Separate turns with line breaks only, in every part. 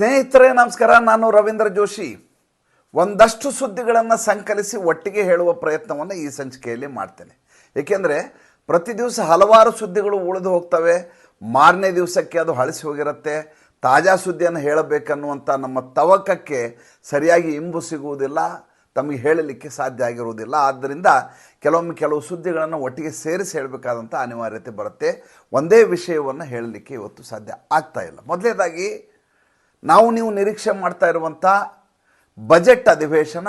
ಸ್ನೇಹಿತರೆ, ನಮಸ್ಕಾರ. ನಾನು ರವೀಂದ್ರ ಜೋಶಿ. ಒಂದಷ್ಟು ಸುದ್ದಿಗಳನ್ನು ಸಂಕಲಿಸಿ ಒಟ್ಟಿಗೆ ಹೇಳುವ ಪ್ರಯತ್ನವನ್ನು ಈ ಸಂಚಿಕೆಯಲ್ಲಿ ಮಾಡ್ತೇನೆ. ಏಕೆಂದರೆ, ಪ್ರತಿ ದಿವಸ ಹಲವಾರು ಸುದ್ದಿಗಳು ಉಳಿದು ಹೋಗ್ತವೆ. ಮಾರನೇ ದಿವಸಕ್ಕೆ ಅದು ಹಳಸಿ ಹೋಗಿರುತ್ತೆ. ತಾಜಾ ಸುದ್ದಿಯನ್ನು ಹೇಳಬೇಕನ್ನುವಂಥ ನಮ್ಮ ತವಕಕ್ಕೆ ಸರಿಯಾಗಿ ಇಂಬು ಸಿಗುವುದಿಲ್ಲ. ತಮಗೆ ಹೇಳಲಿಕ್ಕೆ ಸಾಧ್ಯ ಆಗಿರುವುದಿಲ್ಲ. ಆದ್ದರಿಂದ ಕೆಲವೊಮ್ಮೆ ಕೆಲವು ಸುದ್ದಿಗಳನ್ನು ಒಟ್ಟಿಗೆ ಸೇರಿಸಿ ಹೇಳಬೇಕಾದಂಥ ಅನಿವಾರ್ಯತೆ ಬರುತ್ತೆ. ಒಂದೇ ವಿಷಯವನ್ನು ಹೇಳಲಿಕ್ಕೆ ಇವತ್ತು ಸಾಧ್ಯ ಆಗ್ತಾ ಇಲ್ಲ. ಮೊದಲನೇದಾಗಿ ನಾವು ನೀವು ನಿರೀಕ್ಷೆ ಮಾಡ್ತಾ ಇರುವಂಥ ಬಜೆಟ್ ಅಧಿವೇಶನ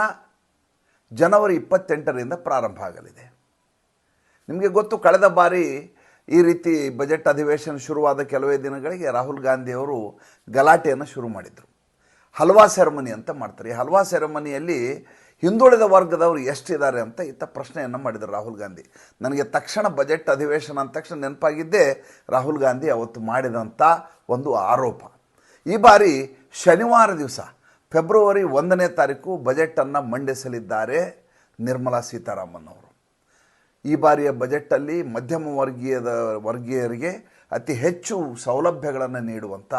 ಜನವರಿ ಇಪ್ಪತ್ತೆಂಟರಿಂದ ಪ್ರಾರಂಭ ಆಗಲಿದೆ. ನಿಮಗೆ ಗೊತ್ತು, ಕಳೆದ ಬಾರಿ ಈ ರೀತಿ ಬಜೆಟ್ ಅಧಿವೇಶನ ಶುರುವಾದ ಕೆಲವೇ ದಿನಗಳಿಗೆ ರಾಹುಲ್ ಗಾಂಧಿಯವರು ಗಲಾಟೆಯನ್ನು ಶುರು ಮಾಡಿದರು. ಹಲ್ವಾ ಸೆರೆಮನಿ ಅಂತ ಮಾಡ್ತಾರೆ. ಈ ಹಲ್ವಾ ಸೆರೆಮನಿಯಲ್ಲಿ ಹಿಂದುಳಿದ ವರ್ಗದವರು ಎಷ್ಟಿದ್ದಾರೆ ಅಂತ ಇತ್ತ ಪ್ರಶ್ನೆಯನ್ನು ಮಾಡಿದರು ರಾಹುಲ್ ಗಾಂಧಿ. ನನಗೆ ತಕ್ಷಣ ಬಜೆಟ್ ಅಧಿವೇಶನ ಅಂದ ತಕ್ಷಣ ನೆನಪಾಗಿದ್ದೇ ರಾಹುಲ್ ಗಾಂಧಿ ಅವತ್ತು ಮಾಡಿದಂಥ ಒಂದು ಆರೋಪ. ಈ ಬಾರಿ ಶನಿವಾರ ದಿವಸ, ಫೆಬ್ರವರಿ ಒಂದನೇ ತಾರೀಕು ಬಜೆಟನ್ನು ಮಂಡಿಸಲಿದ್ದಾರೆ ನಿರ್ಮಲಾ ಸೀತಾರಾಮನ್ ಅವರು ಈ ಬಾರಿಯ ಬಜೆಟಲ್ಲಿ ಮಧ್ಯಮ ವರ್ಗೀಯದ ವರ್ಗೀಯರಿಗೆ ಅತಿ ಹೆಚ್ಚು ಸೌಲಭ್ಯಗಳನ್ನು ನೀಡುವಂಥ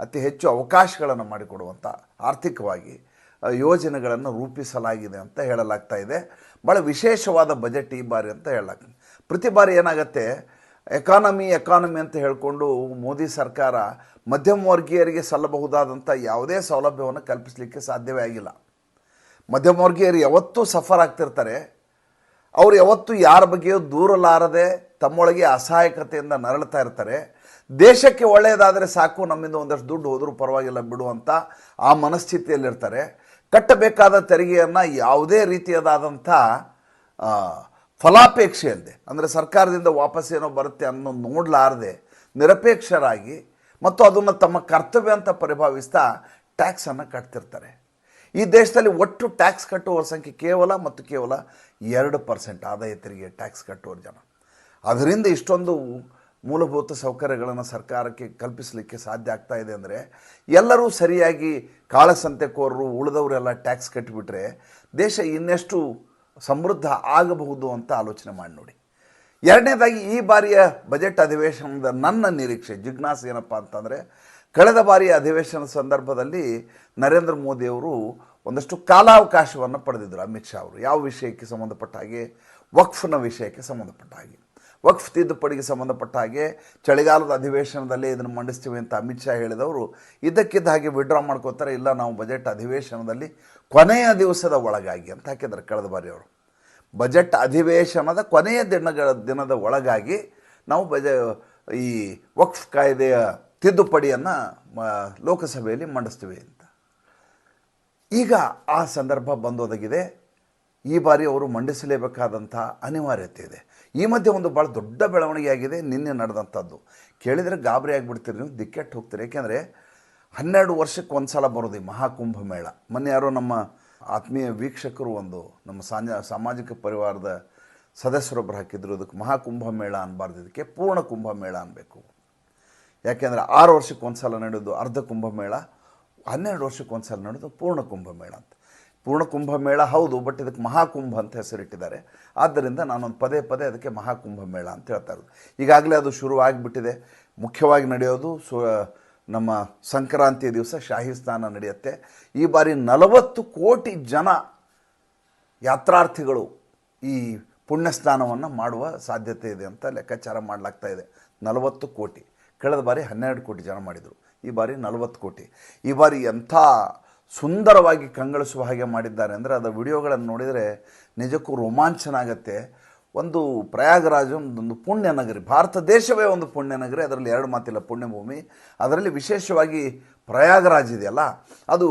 ಅತಿ ಹೆಚ್ಚು ಅವಕಾಶಗಳನ್ನು ಮಾಡಿಕೊಡುವಂಥ ಆರ್ಥಿಕವಾಗಿ ಯೋಜನೆಗಳನ್ನು ರೂಪಿಸಲಾಗಿದೆ ಅಂತ ಹೇಳಲಾಗ್ತಾ ಇದೆ. ಭಾಳ ವಿಶೇಷವಾದ ಬಜೆಟ್ ಈ ಬಾರಿ ಅಂತ ಹೇಳಲಾಗ್ತದೆ. ಪ್ರತಿ ಬಾರಿ ಏನಾಗುತ್ತೆ ಎಕಾನಮಿ ಎಕಾನಮಿ ಅಂತ ಹೇಳಿಕೊಂಡು ಮೋದಿ ಸರ್ಕಾರ ಮಧ್ಯಮ ವರ್ಗೀಯರಿಗೆ ಸಲ್ಲಬಹುದಾದಂಥ ಯಾವುದೇ ಸೌಲಭ್ಯವನ್ನು ಕಲ್ಪಿಸಲಿಕ್ಕೆ ಸಾಧ್ಯವೇ ಆಗಿಲ್ಲ. ಮಧ್ಯಮ ವರ್ಗೀಯರು ಯಾವತ್ತೂ ಸಫರ್ ಆಗ್ತಿರ್ತಾರೆ. ಅವ್ರು ಯಾವತ್ತೂ ಯಾರ ಬಗ್ಗೆಯೂ ದೂರಲಾರದೆ ತಮ್ಮೊಳಗೆ ಅಸಹಾಯಕತೆಯಿಂದ ನರಳ್ತಾ ಇರ್ತಾರೆ. ದೇಶಕ್ಕೆ ಒಳ್ಳೆಯದಾದರೆ ಸಾಕು, ನಮ್ಮಿಂದ ಒಂದಷ್ಟು ದುಡ್ಡು ಹೋದರೂ ಪರವಾಗಿಲ್ಲ ಬಿಡುವಂಥ ಆ ಮನಸ್ಥಿತಿಯಲ್ಲಿರ್ತಾರೆ. ಕಟ್ಟಬೇಕಾದ ತೆರಿಗೆಯನ್ನು ಯಾವುದೇ ರೀತಿಯದಾದಂಥ ಫಲಾಪೇಕ್ಷೆ ಅಲ್ಲದೆ, ಅಂದರೆ ಸರ್ಕಾರದಿಂದ ವಾಪಸ್ ಏನೋ ಬರುತ್ತೆ ಅನ್ನೋ ನೋಡಲಾರದೆ ನಿರಪೇಕ್ಷರಾಗಿ ಮತ್ತು ಅದನ್ನು ತಮ್ಮ ಕರ್ತವ್ಯ ಅಂತ ಪರಿಭಾವಿಸ್ತಾ ಟ್ಯಾಕ್ಸನ್ನು ಕಟ್ತಿರ್ತಾರೆ. ಈ ದೇಶದಲ್ಲಿ ಒಟ್ಟು ಟ್ಯಾಕ್ಸ್ ಕಟ್ಟುವವರ ಸಂಖ್ಯೆ ಕೇವಲ ಮತ್ತು ಕೇವಲ ಎರಡು ಪರ್ಸೆಂಟ್ ಆದಾಯ ತೆರಿಗೆ ಟ್ಯಾಕ್ಸ್ ಕಟ್ಟುವರ ಜನ. ಅದರಿಂದ ಇಷ್ಟೊಂದು ಮೂಲಭೂತ ಸೌಕರ್ಯಗಳನ್ನು ಸರ್ಕಾರಕ್ಕೆ ಕಲ್ಪಿಸಲಿಕ್ಕೆ ಸಾಧ್ಯ ಆಗ್ತಾ ಇದೆ ಅಂದರೆ, ಎಲ್ಲರೂ ಸರಿಯಾಗಿ ಕಾಳಸಂತೆಕೋರರು ಉಳಿದವರೆಲ್ಲ ಟ್ಯಾಕ್ಸ್ ಕಟ್ಟಿಬಿಟ್ರೆ ದೇಶ ಇನ್ನೆಷ್ಟು ಸಮೃದ್ಧ ಆಗಬಹುದು ಅಂತ ಆಲೋಚನೆ ಮಾಡಿ ನೋಡಿ. ಎರಡನೇದಾಗಿ ಈ ಬಾರಿಯ ಬಜೆಟ್ ಅಧಿವೇಶನದ ನನ್ನ ನಿರೀಕ್ಷೆ, ಜಿಜ್ಞಾಸೆ ಏನಪ್ಪ ಅಂತಂದರೆ, ಕಳೆದ ಬಾರಿಯ ಅಧಿವೇಶನ ಸಂದರ್ಭದಲ್ಲಿ ನರೇಂದ್ರ ಮೋದಿಯವರು ಒಂದಷ್ಟು ಕಾಲಾವಕಾಶವನ್ನು ಪಡೆದಿದ್ದರು ಅಮಿತ್ ಶಾ ಅವರು. ಯಾವ ವಿಷಯಕ್ಕೆ ಸಂಬಂಧಪಟ್ಟ ಹಾಗೆ, ವಕ್ಫ್ನ ವಿಷಯಕ್ಕೆ ಸಂಬಂಧಪಟ್ಟ ಹಾಗೆ. ವಕ್ಫ್ ತಿದ್ದುಪಡಿಗೆ ಸಂಬಂಧಪಟ್ಟ ಹಾಗೆ ಚಳಿಗಾಲದ ಅಧಿವೇಶನದಲ್ಲಿ ಇದನ್ನು ಮಂಡಿಸ್ತೀವಿ ಅಂತ ಅಮಿತ್ ಶಾ ಹೇಳಿದವರು ಇದ್ದಕ್ಕಿದ್ದ ಹಾಗೆ ವಿಡ್ರಾ ಮಾಡ್ಕೋತಾರೆ, ಇಲ್ಲ ನಾವು ಬಜೆಟ್ ಅಧಿವೇಶನದಲ್ಲಿ ಕೊನೆಯ ದಿವಸದ ಒಳಗಾಗಿ ಅಂತ ಹಾಕಿದ್ದಾರೆ ಕಳೆದ ಬಾರಿ ಅವರು. ಬಜೆಟ್ ಅಧಿವೇಶನದ ಕೊನೆಯ ದಿನಗಳ, ದಿನದ ಒಳಗಾಗಿ ನಾವು ಬಜೆ, ಈ ವಕ್ಫ್ ಕಾಯ್ದೆಯ ತಿದ್ದುಪಡಿಯನ್ನು ಲೋಕಸಭೆಯಲ್ಲಿ ಮಂಡಿಸ್ತೀವಿ ಅಂತ. ಈಗ ಆ ಸಂದರ್ಭ ಬಂದೊದಗಿದೆ. ಈ ಬಾರಿ ಅವರು ಮಂಡಿಸಲೇಬೇಕಾದಂಥ ಅನಿವಾರ್ಯತೆ ಇದೆ. ಈ ಮಧ್ಯೆ ಒಂದು ಭಾಳ ದೊಡ್ಡ ಬೆಳವಣಿಗೆ ಆಗಿದೆ ನಿನ್ನೆ ನಡೆದಂಥದ್ದು. ಕೇಳಿದರೆ ಗಾಬರಿ ಆಗಿಬಿಡ್ತೀರಿ ನೀವು ದಿಕ್ಕೆಟ್ಟು ಹೋಗ್ತೀರಿ. ಯಾಕೆಂದರೆ ಹನ್ನೆರಡು ವರ್ಷಕ್ಕೆ ಒಂದು ಸಲ ಬರೋದು ಈ ಮಹಾಕುಂಭ ಮೇಳ. ಮೊನ್ನೆ ಯಾರೋ ನಮ್ಮ ಆತ್ಮೀಯ ವೀಕ್ಷಕರು ಒಂದು ನಮ್ಮ ಸಾಂಜ ಸಾಮಾಜಿಕ ಪರಿವಾರದ ಸದಸ್ಯರೊಬ್ಬರು ಹಾಕಿದ್ರು ಅದಕ್ಕೆ ಮಹಾಕುಂಭ ಮೇಳ ಅನ್ನಬಾರ್ದು ಇದಕ್ಕೆ ಪೂರ್ಣ ಕುಂಭ ಮೇಳ ಅನ್ನಬೇಕು ಯಾಕೆಂದರೆ ಆರು ವರ್ಷಕ್ಕೆ ಒಂದು ಸಲ ನಡೆಯೋದು ಅರ್ಧ ಕುಂಭಮೇಳ ಹನ್ನೆರಡು ವರ್ಷಕ್ಕೆ ಒಂದು ಸಲ ನಡೆದು ಪೂರ್ಣ ಕುಂಭಮೇಳ ಅಂತ. ಪೂರ್ಣ ಕುಂಭಮೇಳ ಹೌದು ಬಟ್ ಇದಕ್ಕೆ ಮಹಾಕುಂಭ ಅಂತ ಹೆಸರಿಟ್ಟಿದ್ದಾರೆ. ಆದ್ದರಿಂದ ನಾನೊಂದು ಪದೇ ಪದೇ ಅದಕ್ಕೆ ಮಹಾಕುಂಭಮೇಳ ಅಂತ ಹೇಳ್ತಾ ಇರೋದು. ಈಗಾಗಲೇ ಅದು ಶುರುವಾಗಿಬಿಟ್ಟಿದೆ. ಮುಖ್ಯವಾಗಿ ನಡೆಯೋದು ಸು ನಮ್ಮ ಸಂಕ್ರಾಂತಿಯ ದಿವಸ ಶಾಹಿ ಸ್ನಾನ ನಡೆಯುತ್ತೆ. ಈ ಬಾರಿ ನಲವತ್ತು ಕೋಟಿ ಜನ ಯಾತ್ರಾರ್ಥಿಗಳು ಈ ಪುಣ್ಯ ಸ್ನಾನವನ್ನು ಮಾಡುವ ಸಾಧ್ಯತೆ ಇದೆ ಅಂತ ಲೆಕ್ಕಾಚಾರ ಮಾಡಲಾಗ್ತಾ ಇದೆ. ನಲವತ್ತು ಕೋಟಿ. ಕಳೆದ ಬಾರಿ ಹನ್ನೆರಡು ಕೋಟಿ ಜನ ಮಾಡಿದರು. ಈ ಬಾರಿ ನಲವತ್ತು ಕೋಟಿ. ಈ ಬಾರಿ ಎಂಥ ಸುಂದರವಾಗಿ ಕಂಗೊಳಿಸುವ ಹಾಗೆ ಮಾಡಿದ್ದಾರೆ. ಅಂದರೆ ಅದರ ವಿಡಿಯೋಗಳನ್ನು ನೋಡಿದರೆ ನಿಜಕ್ಕೂ ರೋಮಾಂಚನ ಆಗುತ್ತೆ ಒಂದು ಪ್ರಯಾಗರಾಜ ಒಂದೊಂದು ಪುಣ್ಯ ನಗರಿ, ಭಾರತ ದೇಶವೇ ಒಂದು ಪುಣ್ಯ ನಗರಿ, ಅದರಲ್ಲಿ ಎರಡು ಮಾತಿಲ್ಲ, ಪುಣ್ಯಭೂಮಿ. ಅದರಲ್ಲಿ ವಿಶೇಷವಾಗಿ ಪ್ರಯಾಗರಾಜ್ ಇದೆಯಲ್ಲ, ಅದು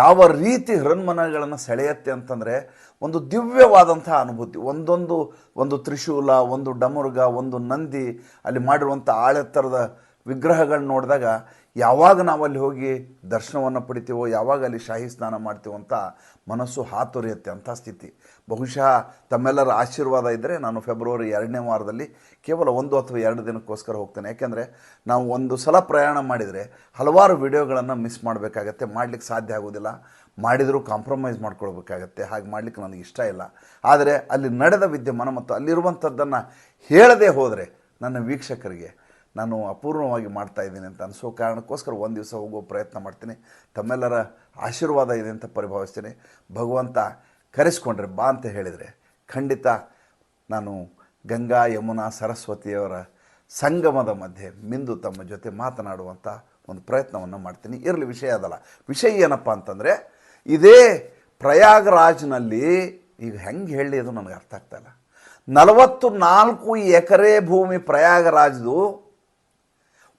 ಯಾವ ರೀತಿ ಹೃನ್ಮನಗಳನ್ನು ಸೆಳೆಯುತ್ತೆ ಅಂತಂದರೆ ಒಂದು ದಿವ್ಯವಾದಂಥ ಅನುಭೂತಿ. ಒಂದೊಂದು, ಒಂದು ತ್ರಿಶೂಲ, ಒಂದು ಡಮರುಗ, ಒಂದು ನಂದಿ, ಅಲ್ಲಿ ಮಾಡಿರುವಂಥ ಆಳೆತ್ತರದ ವಿಗ್ರಹಗಳನ್ನ ನೋಡಿದಾಗ ಯಾವಾಗ ನಾವು ಅಲ್ಲಿ ಹೋಗಿ ದರ್ಶನವನ್ನು ಪಡಿತೀವೋ, ಯಾವಾಗ ಅಲ್ಲಿ ಶಾಹಿ ಸ್ನಾನ ಮಾಡ್ತೀವೋ ಅಂತ ಮನಸ್ಸು ಹಾತೊರೆಯುತ್ತೆ ಅಂಥ ಸ್ಥಿತಿ. ಬಹುಶಃ ತಮ್ಮೆಲ್ಲರ ಆಶೀರ್ವಾದ ಇದ್ದರೆ ನಾನು ಫೆಬ್ರವರಿ ಎರಡನೇ ವಾರದಲ್ಲಿ ಕೇವಲ ಒಂದು ಅಥವಾ ಎರಡು ದಿನಕ್ಕೋಸ್ಕರ ಹೋಗ್ತೇನೆ. ಯಾಕೆಂದರೆ ನಾವು ಒಂದು ಸಲ ಪ್ರಯಾಣ ಮಾಡಿದರೆ ಹಲವಾರು ವಿಡಿಯೋಗಳನ್ನು ಮಿಸ್ ಮಾಡಬೇಕಾಗತ್ತೆ, ಮಾಡಲಿಕ್ಕೆ ಸಾಧ್ಯ ಆಗೋದಿಲ್ಲ. ಮಾಡಿದರೂ ಕಾಂಪ್ರಮೈಸ್ ಮಾಡ್ಕೊಳ್ಬೇಕಾಗತ್ತೆ, ಹಾಗೆ ಮಾಡಲಿಕ್ಕೆ ನನಗೆ ಇಷ್ಟ ಇಲ್ಲ. ಆದರೆ ಅಲ್ಲಿ ನಡೆದ ವಿದ್ಯಮಾನ ಮತ್ತು ಅಲ್ಲಿರುವಂಥದ್ದನ್ನು ಹೇಳದೆ ಹೋದರೆ ನನ್ನ ವೀಕ್ಷಕರಿಗೆ ನಾನು ಅಪೂರ್ಣವಾಗಿ ಮಾಡ್ತಾ ಇದ್ದೀನಿ ಅಂತ ಅನಿಸೋ ಕಾರಣಕ್ಕೋಸ್ಕರ ಒಂದು ದಿವಸ ಹೋಗೋ ಪ್ರಯತ್ನ ಮಾಡ್ತೀನಿ. ತಮ್ಮೆಲ್ಲರ ಆಶೀರ್ವಾದ ಇದೆ ಅಂತ ಪರಿಭಾವಿಸ್ತೀನಿ. ಭಗವಂತ ಕರೆಸ್ಕೊಂಡ್ರೆ ಬಾ ಅಂತ ಹೇಳಿದರೆ ಖಂಡಿತ ನಾನು ಗಂಗಾ, ಯಮುನಾ, ಸರಸ್ವತಿಯವರ ಸಂಗಮದ ಮಧ್ಯೆ ಮಿಂದು ತಮ್ಮ ಜೊತೆ ಮಾತನಾಡುವಂಥ ಒಂದು ಪ್ರಯತ್ನವನ್ನು ಮಾಡ್ತೀನಿ. ಇರಲಿ, ವಿಷಯ ಅದಲ್ಲ. ವಿಷಯ ಏನಪ್ಪ ಅಂತಂದರೆ ಇದೇ ಪ್ರಯಾಗರಾಜ್ನಲ್ಲಿ ಈಗ ಹೆಂಗೆ ಹೇಳಿ ಅದು ನನಗೆ ಅರ್ಥ ಆಗ್ತಾಯಿಲ್ಲ ನಲವತ್ತು ನಾಲ್ಕು ಎಕರೆ ಭೂಮಿ ಪ್ರಯಾಗರಾಜ್ದು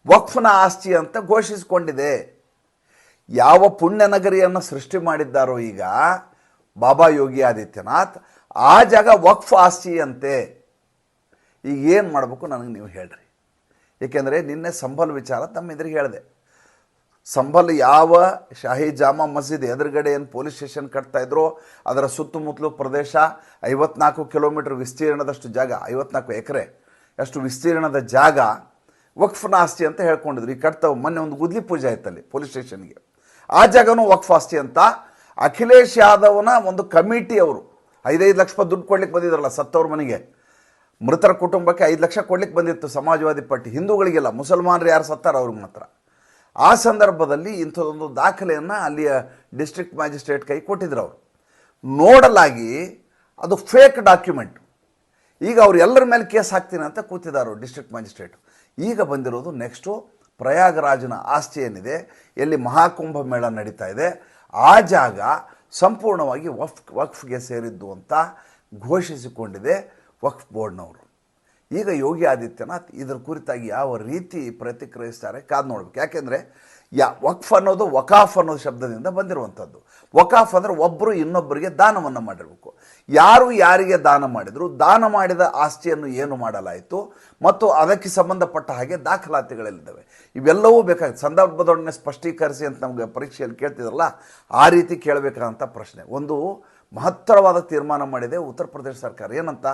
ವಕ್ಫ್ನ ಆಸ್ತಿ ಅಂತ ಘೋಷಿಸಿಕೊಂಡಿದೆ. ಯಾವ ಪುಣ್ಯ ನಗರಿಯನ್ನು ಸೃಷ್ಟಿ ಮಾಡಿದ್ದಾರೋ ಈಗ ಬಾಬಾ ಯೋಗಿ ಆದಿತ್ಯನಾಥ್, ಆ ಜಾಗ ವಕ್ಫ್ ಆಸ್ತಿಯಂತೆ. ಈಗ ಏನು ಮಾಡಬೇಕು ನನಗೆ ನೀವು ಹೇಳ್ರಿ. ಏಕೆಂದರೆ ನಿನ್ನೆ ಸಂಬಲ್ ವಿಚಾರ ತಮ್ಮ ಎದುರಿಗೆ ಹೇಳಿದೆ. ಸಂಬಲ್ ಯಾವ ಶಾಹಿ ಜಾಮಾ ಮಸೀದ್ ಎದುರುಗಡೆ ಏನು ಪೊಲೀಸ್ ಸ್ಟೇಷನ್ ಕಟ್ತಾ ಇದ್ರೋ, ಅದರ ಸುತ್ತಮುತ್ತಲು ಪ್ರದೇಶ ಐವತ್ನಾಲ್ಕು ಕಿಲೋಮೀಟರ್ ವಿಸ್ತೀರ್ಣದಷ್ಟು ಜಾಗ, ಐವತ್ನಾಲ್ಕು ಎಕರೆ. ಅಷ್ಟು ವಿಸ್ತೀರ್ಣದ ಜಾಗ ವಕ್ಫ್ನ ಆಸ್ತಿ ಅಂತ ಹೇಳ್ಕೊಂಡಿದ್ರು. ಈ ಕಟ್ತವ್ ಮೊನ್ನೆ ಒಂದು ಗುದ್ಲಿ ಪೂಜೆ ಆಯ್ತಲ್ಲಿ ಪೊಲೀಸ್ ಸ್ಟೇಷನ್ಗೆ. ಆ ಜಾಗನೂ ವಕ್ಫ್ ಆಸ್ತಿ ಅಂತ. ಅಖಿಲೇಶ್ ಯಾದವ್ನ ಒಂದು ಕಮಿಟಿ ಅವರು, ಐದೈದು ಲಕ್ಷ ರೂಪಾಯಿ ದುಡ್ಡು ಕೊಡ್ಲಿಕ್ಕೆ ಬಂದಿದ್ರಲ್ಲ ಸತ್ತವ್ರ ಮನೆಗೆ. ಮೃತರ ಕುಟುಂಬಕ್ಕೆ ಐದು ಲಕ್ಷ ಕೊಡ್ಲಿಕ್ಕೆ ಬಂದಿತ್ತು ಸಮಾಜವಾದಿ ಪಾರ್ಟಿ ಹಿಂದೂಗಳಿಗೆಲ್ಲ, ಮುಸಲ್ಮಾನರು ಯಾರು ಸತ್ತಾರ ಅವ್ರಿಗೆ ಮಾತ್ರ. ಆ ಸಂದರ್ಭದಲ್ಲಿ ಇಂಥದ್ದೊಂದು ದಾಖಲೆಯನ್ನು ಅಲ್ಲಿಯ ಡಿಸ್ಟ್ರಿಕ್ಟ್ ಮ್ಯಾಜಿಸ್ಟ್ರೇಟ್ ಕೈ ಕೊಟ್ಟಿದ್ರು ಅವರು. ನೋಡಲಾಗಿ ಅದು ಫೇಕ್ ಡಾಕ್ಯುಮೆಂಟ್. ಈಗ ಅವ್ರು ಎಲ್ಲರ ಮೇಲೆ ಕೇಸ್ ಹಾಕ್ತೀನಿ ಅಂತ ಕೂತಿದ್ದಾರೆ ಡಿಸ್ಟ್ರಿಕ್ಟ್ ಮ್ಯಾಜಿಸ್ಟ್ರೇಟ್. ಈಗ ಬಂದಿರೋದು ನೆಕ್ಸ್ಟು ಪ್ರಯಾಗರಾಜನ ಆಸ್ತಿ ಏನಿದೆ ಎಲ್ಲಿ ಮಹಾಕುಂಭ ಮೇಳ ನಡೀತಾ ಇದೆ, ಆ ಜಾಗ ಸಂಪೂರ್ಣವಾಗಿ ವಕ್ಫ್, ವಕ್ಫ್ಗೆ ಸೇರಿದ್ದು ಅಂತ ಘೋಷಿಸಿಕೊಂಡಿದೆ ವಕ್ಫ್ ಬೋರ್ಡ್ನವರು. ಈಗ ಯೋಗಿ ಆದಿತ್ಯನಾಥ್ ಇದರ ಕುರಿತಾಗಿ ಯಾವ ರೀತಿ ಪ್ರತಿಕ್ರಿಯಿಸ್ತಾರೆ ಕಾದು ನೋಡ್ಬೇಕು. ಯಾಕೆಂದರೆ, ಯಾ ವಕ್ಫ್ ಅನ್ನೋದು ವಕಾಫ್ ಅನ್ನೋ ಶಬ್ದದಿಂದ ಬಂದಿರುವಂಥದ್ದು. ವಕಾಫ್ ಅಂದರೆ ಒಬ್ಬರು ಇನ್ನೊಬ್ಬರಿಗೆ ದಾನವನ್ನು ಮಾಡಿರಬೇಕು. ಯಾರು ಯಾರಿಗೆ ದಾನ ಮಾಡಿದರು, ದಾನ ಮಾಡಿದ ಆಸ್ತಿಯನ್ನು ಏನು ಮಾಡಲಾಯಿತು ಮತ್ತು ಅದಕ್ಕೆ ಸಂಬಂಧಪಟ್ಟ ಹಾಗೆ ದಾಖಲಾತಿಗಳಲ್ಲಿದ್ದಾವೆ. ಇವೆಲ್ಲವೂ ಬೇಕಾಗುತ್ತೆ. ಸಂದರ್ಭದೊಡನೆ ಸ್ಪಷ್ಟೀಕರಿಸಿ ಅಂತ ನಮಗೆ ಪರೀಕ್ಷೆಯಲ್ಲಿ ಕೇಳ್ತಿದ್ರಲ್ಲ, ಆ ರೀತಿ ಕೇಳಬೇಕಾದಂಥ ಪ್ರಶ್ನೆ. ಒಂದು ಮಹತ್ತರವಾದ ತೀರ್ಮಾನ ಮಾಡಿದೆ ಉತ್ತರ ಪ್ರದೇಶ ಸರ್ಕಾರ. ಏನಂತ?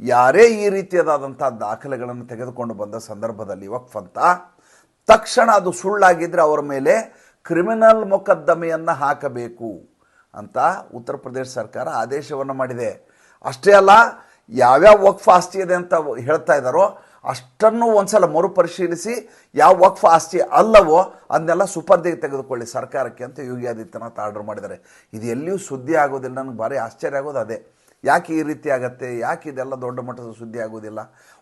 ಯಾರೇ ಈ ರೀತಿಯಾದಂಥ ದಾಖಲೆಗಳನ್ನು ತೆಗೆದುಕೊಂಡು ಬಂದ ಸಂದರ್ಭದಲ್ಲಿ ವಕ್ಫ್ ಅಂತ, ತಕ್ಷಣ ಅದು ಸುಳ್ಳಾಗಿದ್ದರೆ ಅವರ ಮೇಲೆ ಕ್ರಿಮಿನಲ್ ಮೊಕದ್ದಮೆಯನ್ನು ಹಾಕಬೇಕು ಅಂತ ಉತ್ತರ ಪ್ರದೇಶ ಸರ್ಕಾರ ಆದೇಶವನ್ನು ಮಾಡಿದೆ. ಅಷ್ಟೇ ಅಲ್ಲ, ಯಾವ್ಯಾವ ವಕ್ಫ್ ಆಸ್ತಿ ಇದೆ ಅಂತ ಹೇಳ್ತಾ ಇದ್ದಾರೋ ಅಷ್ಟನ್ನು ಒಂದ್ಸಲ ಮರುಪರಿಶೀಲಿಸಿ ಯಾವ ವಕ್ಫ್ ಆಸ್ತಿ ಅಲ್ಲವೋ ಅದನ್ನೆಲ್ಲ ಸುಪರ್ದಿಗೆ ತೆಗೆದುಕೊಳ್ಳಿ ಸರ್ಕಾರಕ್ಕೆ ಅಂತ ಯೋಗಿ ಆದಿತ್ಯನಾಥ್ ಆರ್ಡರ್ ಮಾಡಿದ್ದಾರೆ. ಇದು ಎಲ್ಲಿಯೂ ಸುದ್ದಿ ಆಗೋದಿಲ್ಲ, ನನಗೆ ಭಾರಿ ಆಶ್ಚರ್ಯ ಆಗೋದು ಅದೇ. ಯಾಕೆ ಈ ರೀತಿ ಆಗುತ್ತೆ, ಯಾಕೆ ಇದೆಲ್ಲ ದೊಡ್ಡ ಮಟ್ಟದ ಸುದ್ದಿ ಆಗೋದಿಲ್ಲ?